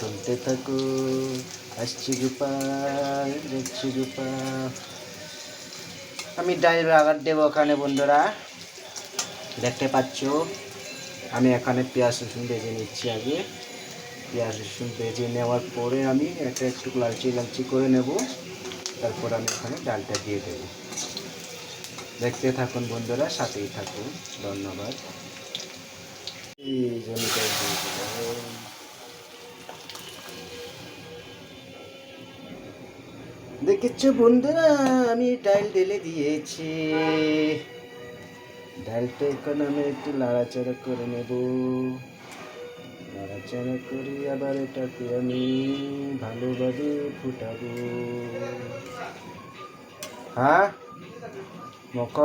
শুনতে থাকো। আসছি গোপাল যাচ্ছি গোপাল আমি ডাল বাগার দেবো ওখানে, বন্ধুরা। দেখতে পাচ্ছ, আমি এখানে পেঁয়াজ, রসুন ভেজে নিচ্ছি আগে। পেঁয়াজ, রসুন ভেজে নেওয়ার পরে আমি একটা একটু লালচি লালচি করে নেব। তারপর আমি এখানে ডালটা দিয়ে দেবো। দেখতে থাকুন, বন্ধুরা, সাথেই থাকুন। ধন্যবাদ। এই জমিটাই দেখেছ বন্ধুরা আমি ডাল ঢেলে দিয়েছি। ডালটা এখন আমি একটু নাড়াচাড়া করে নেব। নাড়াচাড়া করে আবার এটাকে আমি ভালোভাবে ফুটাবো। হ্যাঁ? মক